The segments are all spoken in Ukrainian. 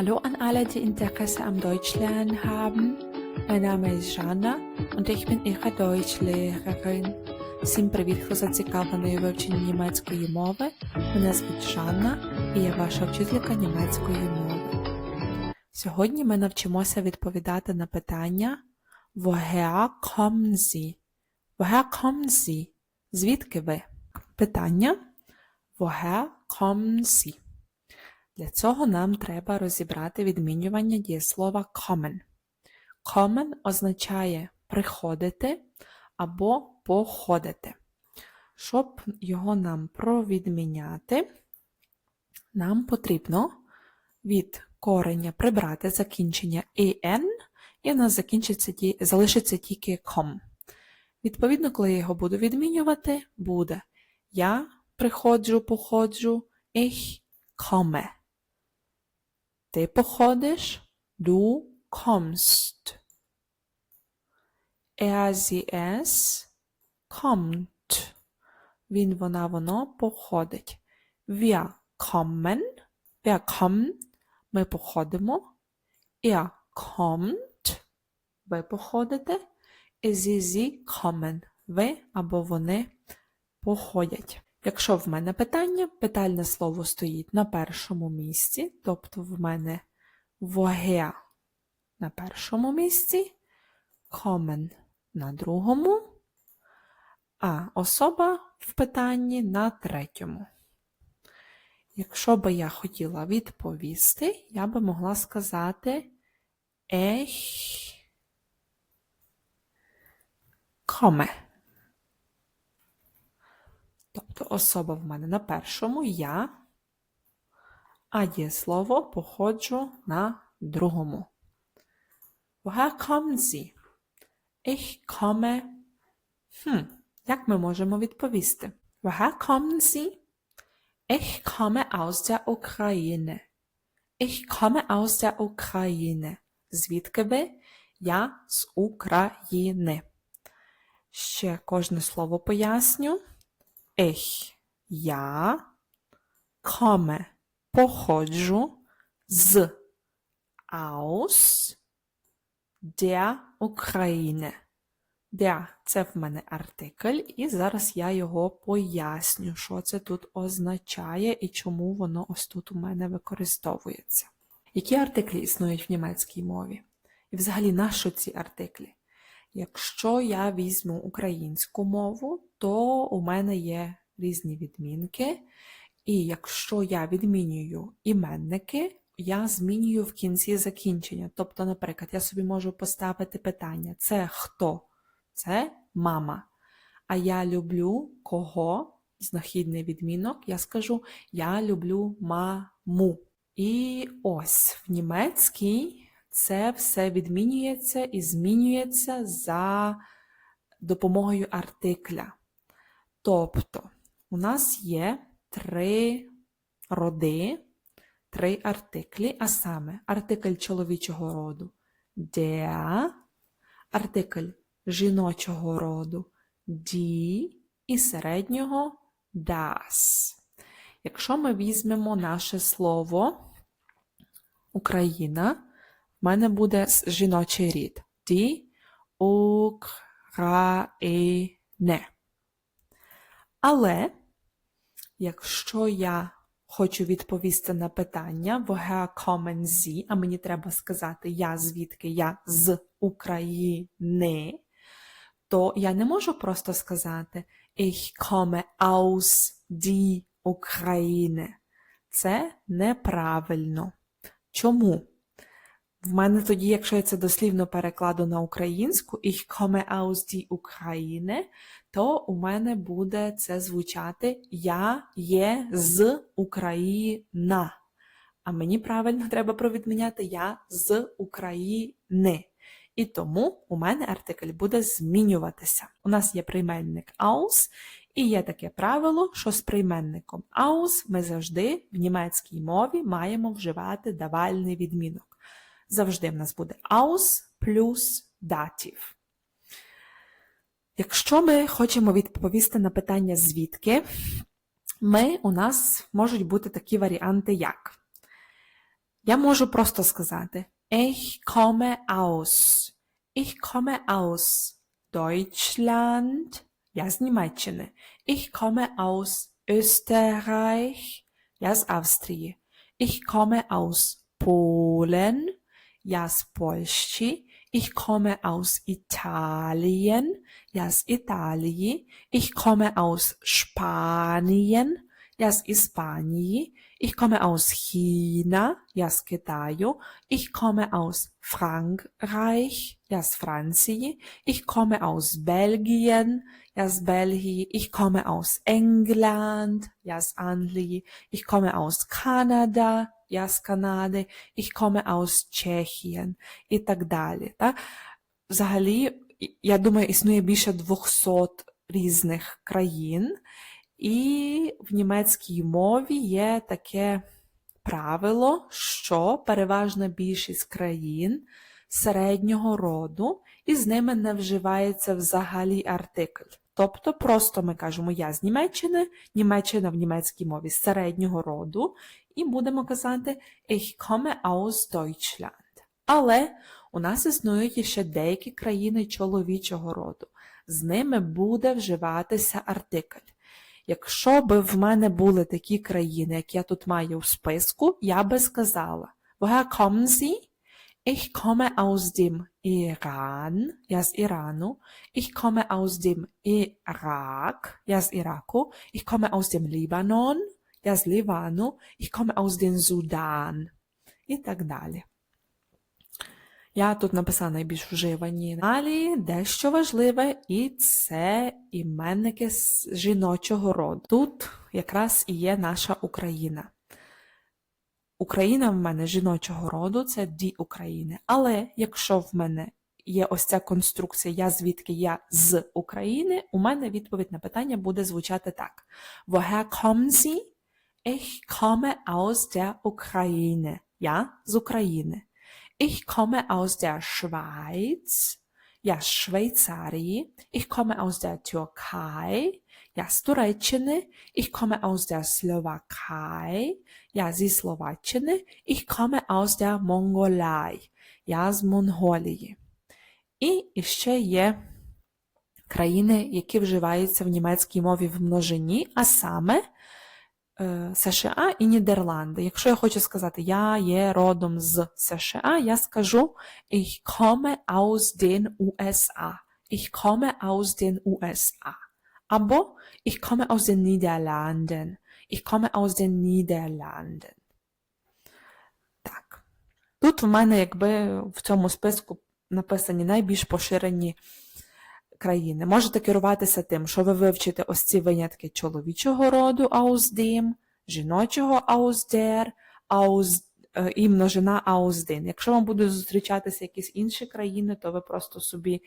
Hallo an alle, die Interesse am Deutschlernen haben. Mein Name ist Jana und ich bin Ihre Deutschlehrerin. Всім привіт, хто зацікавлений у вивченні німецької мови. Мене звуть Жанна і я ваша вчителька німецької мови. Сьогодні ми навчимося відповідати на питання Woher kommen Sie? Woher kommen Sie? Звідки ви? Питання Woher kommen Sie? Для цього нам треба розібрати відмінювання дієслова kommen. Kommen означає приходити або походити. Щоб його нам провідміняти, нам потрібно від кореня прибрати закінчення en, і в нас закінчиться, залишиться тільки com. Відповідно, коли я його буду відмінювати, буде я приходжу, походжу, ich komme. Ти походиш, du kommst. Er, sie, es kommt. Він, вона, воно походить. Wir kommen. Wir kommen. Ми походимо. Er kommt. Ви походите. Sie, sie kommen. Ви або вони походять. Якщо в мене питання, питальне слово стоїть на першому місці, тобто в мене woher на першому місці, kommen на другому, а особа в питанні на третьому. Якщо би я хотіла відповісти, я би могла сказати ich komme. Тобто особа в мене на першому я, а дієслово походжу на другому. Woher kommen Sie? Ich komme. Хм, як ми можемо відповісти? Woher kommen Sie? Ich komme aus der Ukraine. Ich komme aus der Ukraine. Звідки ви? Я з України. Ще кожне слово поясню. Ich – я, komme – походжу, з aus der Ukraine. Der – це в мене артикль, і зараз я його поясню, що це тут означає і чому воно ось тут у мене використовується. Які артиклі існують в німецькій мові? І взагалі, на що ці артиклі? Якщо я візьму українську мову, то у мене є різні відмінки. І якщо я відмінюю іменники, я змінюю в кінці закінчення. Тобто, наприклад, я собі можу поставити питання: це хто? Це мама. А я люблю кого? Знахідний відмінок, я скажу я люблю маму. І ось в німецькій це все відмінюється і змінюється за допомогою артикля. Тобто, у нас є три роди, три артиклі, а саме артикль чоловічого роду der, артикль жіночого роду die і середнього das. Якщо ми візьмемо наше слово Україна, мене буде жіночий рід. Die Ukraine. Але якщо я хочу відповісти на питання woher kommen Sie, а мені треба сказати я звідки я з України, то я не можу просто сказати Ich komme aus die Ukraine. Це неправильно. Чому? В мене тоді, якщо я це дослівно перекладу на українську, ich komme aus die Ukraine, то у мене буде це звучати Я є з Україна. А мені правильно треба провідміняти Я з України. І тому у мене артикль буде змінюватися. У нас є прийменник aus, і є таке правило, що з прийменником aus ми завжди в німецькій мові маємо вживати давальний відмінок. Завжди в нас буде aus плюс датів. Якщо ми хочемо відповісти на питання звідки, ми, у нас можуть бути такі варіанти, як Я можу просто сказати Ich komme aus. Ich komme aus Deutschland. Я з Німеччини. Ich komme aus Österreich. Я з Австрії. Ich komme aus Polen. Я з Польщі. Ich komme aus Italien. Я з Італії. Ich komme aus Spanien. Я з Іспанії. Ich komme aus China. Я з Китаю. Ich komme aus Frankreich. Я з Франції. Ich komme aus Belgien. З Бельгії. Ich komme aus England. З Англії. Ich komme aus Kanada. Я з Канади. Ich komme aus Tschechien. І так далі. Так? Взагалі, я думаю, існує більше 200 різних країн. І в німецькій мові є таке правило, що переважна більшість країн середнього роду, і з ними не вживається взагалі артикль. Тобто просто ми кажемо я з Німеччини, Німеччина в німецькій мові середнього роду, і будемо казати Ich komme aus Deutschland. Але у нас існують ще деякі країни чоловічого роду. З ними буде вживатися артикль. Якщо б в мене були такі країни, як я тут маю в списку, я би сказала: Woher kommen Sie? Ich komme aus dem Iran, я з Ірану. Ich komme aus dem Irak, я з Іраку. Ich komme aus dem Libanon, я з Лівану. Ich komme aus dem Sudan. І так далі. Я тут написала найбільш вживані. Далі дещо важливе, і це іменники з жіночого роду. Тут якраз і є наша Україна. Україна в мене жіночого роду це ді України. Але якщо в мене є ось ця конструкція, я звідки я з України, у мене відповідь на питання буде звучати так: Woher kommen Sie? Ich komme aus der Ukraine. Я з України. Ich komme aus der Schweiz. Я з Швейцарії. Ich komme aus der Türkei. Я з Туреччини. Ich komme aus der Slowakei. Я зі Словаччини. Ich komme aus der Mongolei. Я з Монголії. І ще є країни, які вживаються в німецькій мові в множині, а саме США і Нідерланди. Якщо я хочу сказати, я є родом з США, я скажу Ich komme aus den USA. Ich komme aus den USA. Або Ich komme aus den Niederlanden. Ich komme aus den Niederlanden. Так. Тут в мене, якби в цьому списку написані найбільш поширені країни. Можете керуватися тим, що ви вивчите ось ці винятки чоловічого роду aus dem, жіночого aus der, і множина aus den. Якщо вам будуть зустрічатися якісь інші країни, то ви просто собі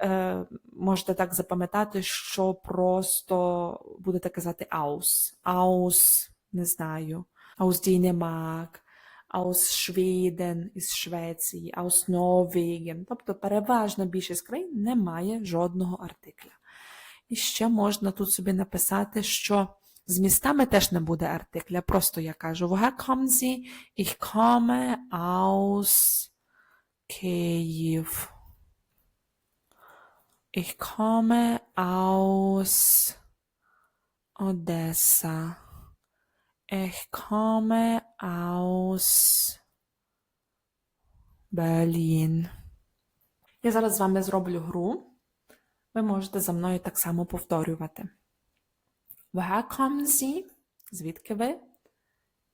е, можете так запам'ятати, що просто будете казати aus. Aus, не знаю, aus Dänemark, aus Шведен із Швеції, aus Norwegen. Тобто переважна більшість країн не має жодного артикля. І ще можна тут собі написати, що з містами теж не буде артикля. Просто я кажу, woher kommen Sie? Ich komme aus Kyiv. Ich komme aus Odessa. Ich komme aus Berlin. Я зараз з вами зроблю гру. Ви можете за мною так само повторювати. Woher kommen Sie? Звідки ви?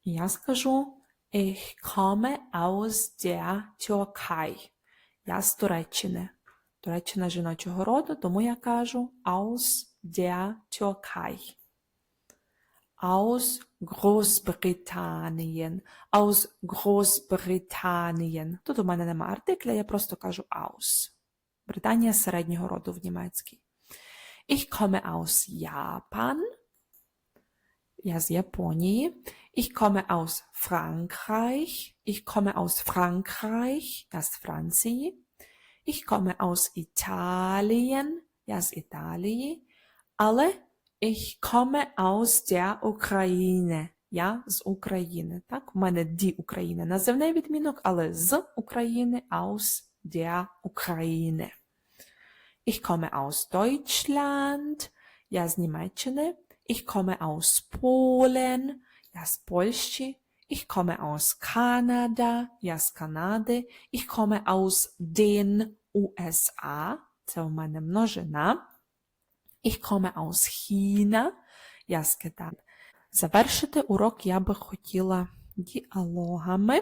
Я скажу Ich komme aus der Türkei. Я з Туреччини. Туреччина жіночого роду, тому я кажу aus der Türkei. Aus Großbritannien. Aus Großbritannien. Тут у мене нема артикля, я просто кажу aus. Британія середнього роду в німецькій. Ich komme aus Japan. Ja, з Японії. Ich komme aus Frankreich. Ich komme aus Frankreich. Ja, з Франції. Ich komme aus Italien. Ja, з Італії. Але ich komme aus der Ukraine. Я з України. Так, у мене ді України називний відмінок, але з України aus der Ukraine. Ich komme aus Deutschland. Я з Німеччини. Ich komme aus Polen. Я з Польщі. Ich komme aus Kanada. Я з Канади. Ich komme aus den USA. Це у мене множина. Ich komme aus China. Я з Китаю. Завершити урок я би хотіла діалогами.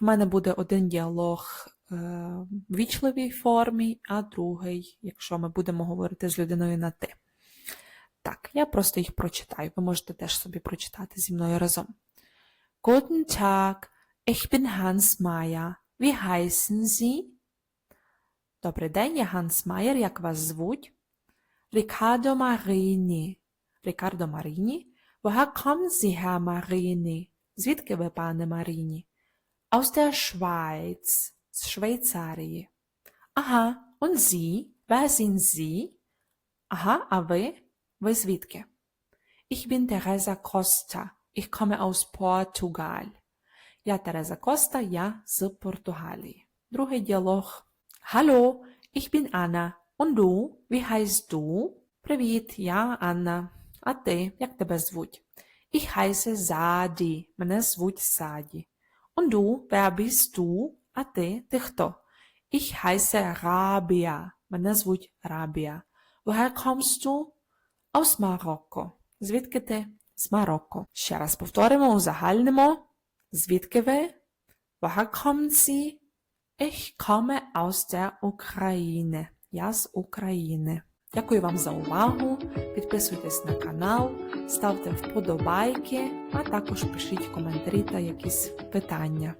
В мене буде один діалог в вічливій формі, а другий, якщо ми будемо говорити з людиною на ти. Так, я просто їх прочитаю. Ви можете теж собі прочитати зі мною разом. Guten Tag, ich bin Hans Meyer. Wie heißen Sie? Добрий день, я Ганс Майер. Як вас звуть? Riccardo Marini. Рікардо Маріні. Woher kommen Sie, Herr Marini? Звідки ви, пане Маріні? Aus der Schweiz. З Швейцарії. Ага, und Sie? Wer sind Sie? Ага, а ви? Ви звідки? Ich bin Teresa Costa. Ich komme aus Portugal. Я Тереза Коста, я з Португалії. Другий діалог. Hallo, ich bin Anna. Und du? Wie heißt du? Привіт, я Анна. А ти? Як тебе звуть? Ich heiße Sadi. Мене звуть Саді. Und du? Wer bist du? А ти? Ти хто? Ich heiße Rabia. Мене звуть Рабія. Woher kommst du? Aus Marokko. Звідки ти? З Марокко. Ще раз повторимо, узагальнимо. Звідки ви? Woher kommen Sie? Ich komme aus der Ukraine. Я з України. Дякую вам за увагу. Підписуйтесь на канал, ставте вподобайки, а також пишіть коментарі та якісь питання.